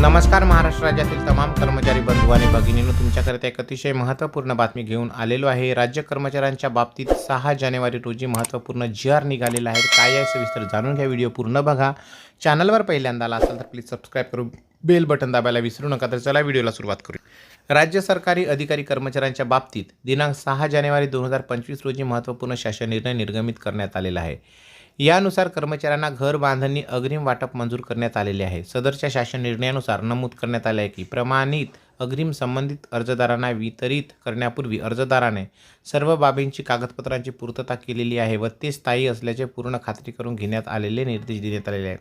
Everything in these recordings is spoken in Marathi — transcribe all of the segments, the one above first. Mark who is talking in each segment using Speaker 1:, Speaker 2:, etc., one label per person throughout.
Speaker 1: नमस्कार महाराष्ट्र राज्यातील तमाम कर्मचारी बंधू आणि भगिनींनो तुमच्याकरिता एक अतिशय महत्त्वपूर्ण बातमी घेऊन आलेलो आहे. राज्य कर्मचाऱ्यांच्या बाबतीत सहा जानेवारी रोजी महत्त्वपूर्ण जी आर निघालेला आहे. काय आहे सविस्तर जाणून घ्या. व्हिडिओ पूर्ण बघा. चॅनलवर पहिल्यांदा आला असाल तर प्लीज सबस्क्राईब करून बेल बटन दाबायला विसरू नका. तर चला व्हिडिओला सुरुवात करू. राज्य सरकारी अधिकारी कर्मचाऱ्यांच्या बाबतीत दिनांक सहा जानेवारी दोन हजार पंचवीस रोजी महत्त्वपूर्ण शासन निर्णय निर्गमित करण्यात आलेला आहे. यानुसार कर्मचाऱ्यांना घर बांधणी अग्रिम वाटप मंजूर करण्यात आलेले आहे. सदरच्या शासन निर्णयानुसार नमूद करण्यात आले आहे की प्रमाणित अग्रिम संबंधित अर्जदारांना वितरित करण्यापूर्वी अर्जदाराने सर्व बाबींची कागदपत्रांची पूर्तता केलेली आहे व ते स्थायी असल्याचे पूर्ण खात्री करून घेण्यात आलेले निर्देश देण्यात आलेले आहेत.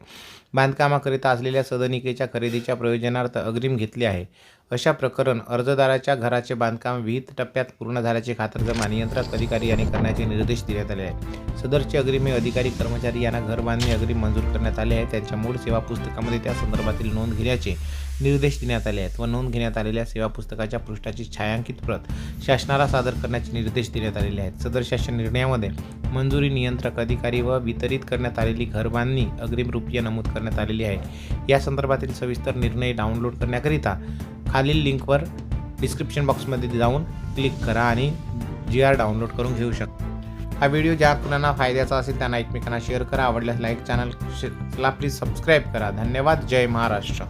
Speaker 1: बांधकामाकरिता असलेल्या सदनिकेच्या खरेदीच्या प्रयोजनार्थ अग्रिम घेतले आहे. अशा प्रकरण अर्जदाराच्या घराचे बांधकाम विहित टप्प्यात पूर्ण झाल्याची खातरजमा नियंत्रक अधिकारी यांनी करण्याचे निर्देश देण्यात आले आहेत. सदरचे अग्रिमे अधिकारी कर्मचारी यांना घर बांधणी अग्रिम मंजूर करण्यात आले आहे. त्यांच्या मूळ सेवा पुस्तकामध्ये त्या संदर्भातील नोंद घेण्याचे निर्देश देण्यात आले आहेत व नोंद घेण्यात आलेल्या सेवा पुस्तकाच्या पृष्ठाची छायांकित प्रत शासनाला सादर करण्याचे निर्देश देण्यात आलेले आहेत. सदर शासन निर्णयामध्ये मंजुरी नियंत्रक अधिकारी व वितरित करण्यात आलेली घरबांधणी अग्रिम रुपये नमूद करण्यात आलेली आहे. या संदर्भातील सविस्तर निर्णय डाउनलोड करण्याकरिता खालील लिंकवर डिस्क्रिप्शन बॉक्समध्ये जाऊन क्लिक करा आणि जी आर डाउनलोड करून घेऊ शकता. हा व्हिडिओ ज्या कुणांना फायद्याचा असेल त्यांना एकमेकांना शेअर करा. आवडल्यास लाईक चॅनलला प्लीज सबस्क्राईब करा. धन्यवाद. जय महाराष्ट्र.